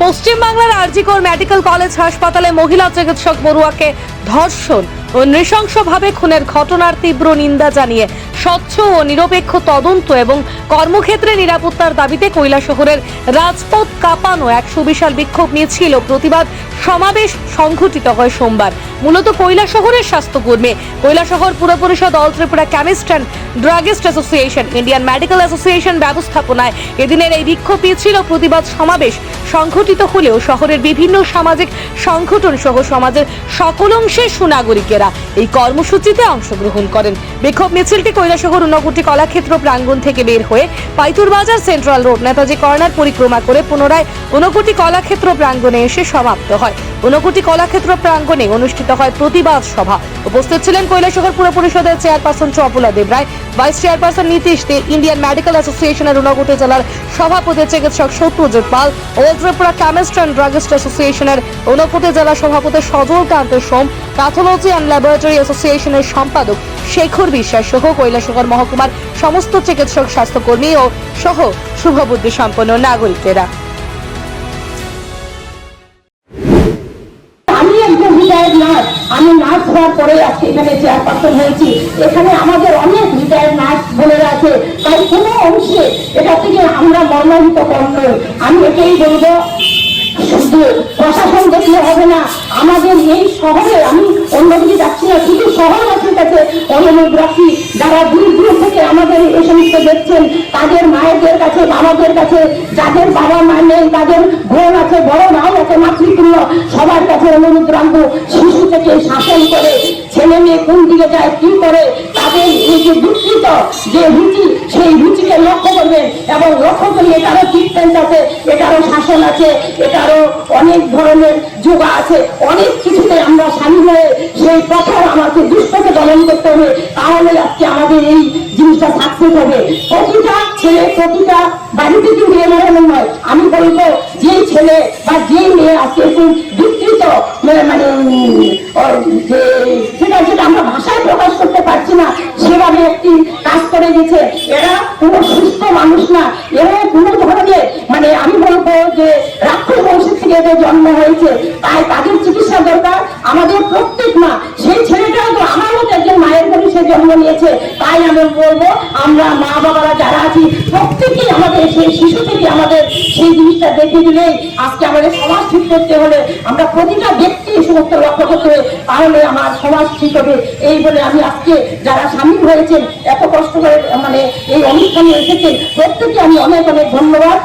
পশ্চিমবাংলার RG Kar medical college হাসপাতালে মহিলা চিকিৎসক বড়ুয়াকে ধর্ষণ ও নৃশংসভাবে খুনের ঘটনার তীব্র নিন্দা জানিয়ে স্বচ্ছ ও নিরপেক্ষ তদন্ত এবং কর্মক্ষেত্রে নিরাপত্তার দাবিতে শহরের রাজপথ কাঁপানো এক সুবিশাল বিক্ষোভ মিছিল প্রতিবাদ সমাবেশ সংঘটিত হয় সোমবার। মূলত শহরের স্বাস্থ্যকর্মী শহর পুর পরিষদ all Tripura chemist and druggist association, Indian medical association ব্যবস্থাপনায় এদিনের এই বিক্ষোভ মিছিল প্রতিবাদ সমাবেশ সংঘটিত হলেও শহরের বিভিন্ন সামাজিক সংগঠন সহ সমাজের সকল অংশের সুনাগরিকেরা এই কর্মসূচিতে অংশগ্রহণ করেন। বিক্ষোভ মিছিলটি কৈলাসহর ঊনকোটি কলাক্ষেত্র প্রাঙ্গণ থেকে বের হয়ে পাইতুর বাজার সেন্ট্রাল রোড নেতাজি কর্নার পরিক্রমা করে পুনরায় ঊনকোটি কলাক্ষেত্র প্রাঙ্গণে এসে সমাপ্ত হয়। ঊনকোটি কলাক্ষেত্র প্রাঙ্গণে অনুষ্ঠিত হয় প্রতিবাদ সভা। উপস্থিত ছিলেন কৈলাসহর পুর পরিষদের chairperson Chapala Debroy vice chairperson Nitish Dey, Indian medical অ্যাসোসিয়েশনের ঊনকোটি জেলার সভাপতি চিকিৎসক সত্যজিৎ পাল ওল ত্রিপুরা কেমিস্ট অ্যান্ড ড্রাগিস্ট অ্যাসোসিয়েশনের ঊনকোটি জেলা সভাপতি Sajal Kanta Som, pathology and laboratory অ্যাসোসিয়েশনের সম্পাদক শেখর বিশ্বাস সহ কৈলাসহর মহকুমার সমস্ত চিকিৎসক, স্বাস্থ্যকর্মী ও সহ শুভবুদ্ধি সম্পন্ন নাগরিকেরা। আমি নার্স হওয়ার পরে আজকে এখানে চেয়ারপারসন হয়েছি। এখানে আমাদের অনেক রিটায়ার্ড নার্স বোনেরা আছে, তাই কোনো অংশে এটা থেকে আমরা মর্মাহিত কম আমি এটাই বলব, শুধু প্রশাসন দেখলে হবে না, আমাদের এই শহরে আমি অন্যদিকে যাচ্ছি না শুধু শহরবাসীর কাছে অনুরোধ রাখি যারা দূর দূর থেকে আমাদের এই সমস্ত দেখছেন, তাদের মায়েদের কাছে, বাবাদের কাছে, যাদের বাবা মা নেই, তাদের বোন আছে, বড় ভাই আছে, মাতৃতুল্য, সবার কাছে অনুরোধ রাখব, শিশু থেকে শাসন করে, ছেলে মেয়ে কোন দিকে যায়, কি করে, তাদের এই যে দুঃখিত যে রুচি, সেই রুচিকে লক্ষ্য করবেন এবং লক্ষ্য করি এটারও ট্রিটমেন্ট আছে, এটারও শাসন আছে, এটারও অনেক ধরনের যোগা আছে। অনেক কিছুতে আমরা সামিল হয়ে সেই পথের আমাকে দুষ্টকে দমন করতে হবে। তাহলে আজকে আমাদের এই জিনিসটা সাকসেস হবে। প্রতিটা ছেলে প্রতিটা বাড়িতে কিন্তু এমন নয়। আমি বলব যে ছেলে বা যে মেয়ে আজকে একটু বিকৃত মানে মানে কোনো সুস্থ মানুষ না। এরা কোনো ধরনের মানে আমি বলব যে রাক্ষস বংশের থেকে এদের জন্ম হয়েছে, তাই তাদের চিকিৎসা দরকার। আমাদের প্রত্যেক মা, সেই ছেলেটাও তো আমার মতো একজন মায়ের ঘরে সে জন্ম নিয়েছে। তাই আমি বলব, আমরা মা বাবারা যারা আছি, প্রত্যেকেই আমাদের সেই শিশু থেকে আমাদের সেই জিনিসটা দেখে দিলেই আজকে আমাদের সমাজ ঠিক করতে হলে আমরা প্রতিটা ব্যক্তি এই সমস্ত লক্ষ্য করতে তাহলে আমার সমাজ ঠিক হবে। এই বলে আমি আজকে যারা সামিল হয়েছেন, এত কষ্ট করে মানে এই অনুষ্ঠানে এসেছেন, প্রত্যেককে আমি অনেক অনেক ধন্যবাদ।